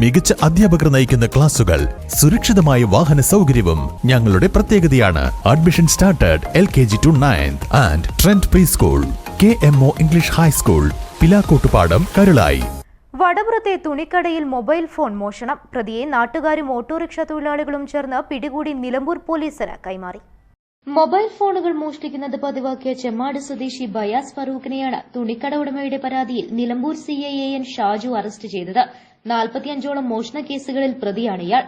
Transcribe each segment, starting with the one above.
മികച്ച അധ്യാപകർ നയിക്കുന്ന ക്ലാസുകൾ സുരക്ഷിതമായ വാഹന സൗകര്യവും ഞങ്ങളുടെ പ്രത്യേകതയാണ്. Admission started L K G to ninth and trend pre school K M O English high school Pilakkottupadam Karulai വടപുറത്തെ തുണിക്കടയിൽ മൊബൈൽ ഫോൺ മോഷണം. പ്രതിയെ നാട്ടുകാരും ഓട്ടോറിക്ഷ തൊഴിലാളികളും ചേർന്ന് പിടികൂടി നിലമ്പൂർ പോലീസിന് കൈമാറി. മൊബൈൽ ഫോണുകൾ മോഷ്ടിക്കുന്നത് പതിവാക്കിയ ചെമ്മാട് സ്വദേശി ബയാസ് ഫറൂഖിനെയാണ് തുണിക്കട ഉടമയുടെ പരാതിയിൽ Nilambur CI A N Shaju arrest ചെയ്തത്. നാൽപ്പത്തിയഞ്ചോളം മോഷണ കേസുകളിൽ പ്രതിയാണ് ഇയാൾ.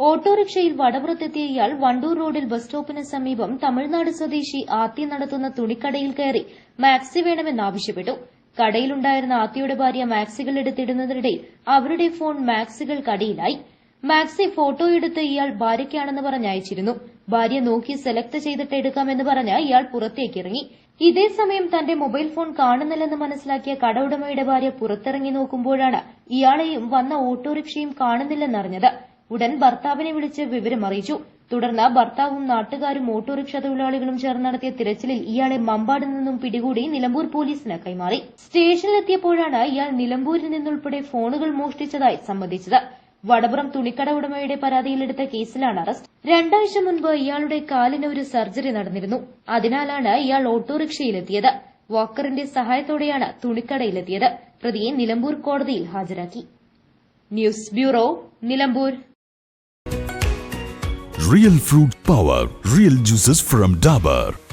ഓട്ടോറിക്ഷയിൽ വടപുറത്തെത്തിയ ഇയാൾ വണ്ടൂർ റോഡിൽ ബസ് സ്റ്റോപ്പിന് സമീപം തമിഴ്നാട് സ്വദേശി ആത്തി നടത്തുന്ന തുണിക്കടയിൽ കയറി മാക്സി വേണമെന്നാവശ്യപ്പെട്ടു കടയിലുണ്ടായിരുന്ന ആത്തിയുടെ ഭാര്യ മാക്സികൾ എടുത്തിടുന്നതിനിടയിൽ അവരുടെ ഫോൺ മാക്സികൾ കടിയിലായി മാക്സി ഫോട്ടോ എടുത്ത് ഇയാൾ ഭാര്യയ്ക്കാണെന്ന് പറഞ്ഞ് അയച്ചിരുന്നു ഭാര്യ നോക്കി സെലക്ട് ചെയ്തിട്ട് എടുക്കാമെന്ന് പറഞ്ഞ് ഇയാൾ പുറത്തേക്ക് ഇറങ്ങി. ഇതേ സമയം തന്റെ മൊബൈൽ ഫോൺ കാണുന്നില്ലെന്ന് മനസ്സിലാക്കിയ കട ഉടമയുടെ ഭാര്യ പുറത്തിറങ്ങി നോക്കുമ്പോഴാണ് ഇയാളെയും വന്ന ഓട്ടോറിക്ഷയും കാണുന്നില്ലെന്നറിഞ്ഞത്. ഉടൻ ഭർത്താവിനെ വിളിച്ച് വിവരം അറിയിച്ചു. തുടർന്ന് ഭർത്താവും നാട്ടുകാരും ഓട്ടോറിക്ഷ തൊഴിലാളികളും ചേർന്ന് നടത്തിയ തിരച്ചിലിൽ ഇയാളെ മമ്പാട് നിന്നും പിടികൂടി നിലമ്പൂർ പോലീസിന് കൈമാറി. സ്റ്റേഷനിലെത്തിയപ്പോഴാണ് ഇയാൾ നിലമ്പൂരിൽ നിന്നുൾപ്പെടെ ഫോണുകൾ മോഷ്ടിച്ചതായി സമ്മതിച്ചത്. വടപുറം തുണിക്കട ഉടമയുടെ പരാതിയിലെടുത്ത കേസിലാണ് അറസ്റ്റ്. രണ്ടാഴ്ച മുൻപ് ഇയാളുടെ കാലിന് ഒരു സർജറി നടന്നിരുന്നു. അതിനാലാണ് ഇയാൾ ഓട്ടോറിക്ഷയിലെത്തിയത്. വാക്കറിന്റെ സഹായത്തോടെയാണ് തുണിക്കടയിലെത്തിയത്. പ്രതിയെ നിലമ്പൂർ കോടതിയിൽ ഹാജരാക്കി. News bureau Nilambur. Real fruit power real juices from Dabur.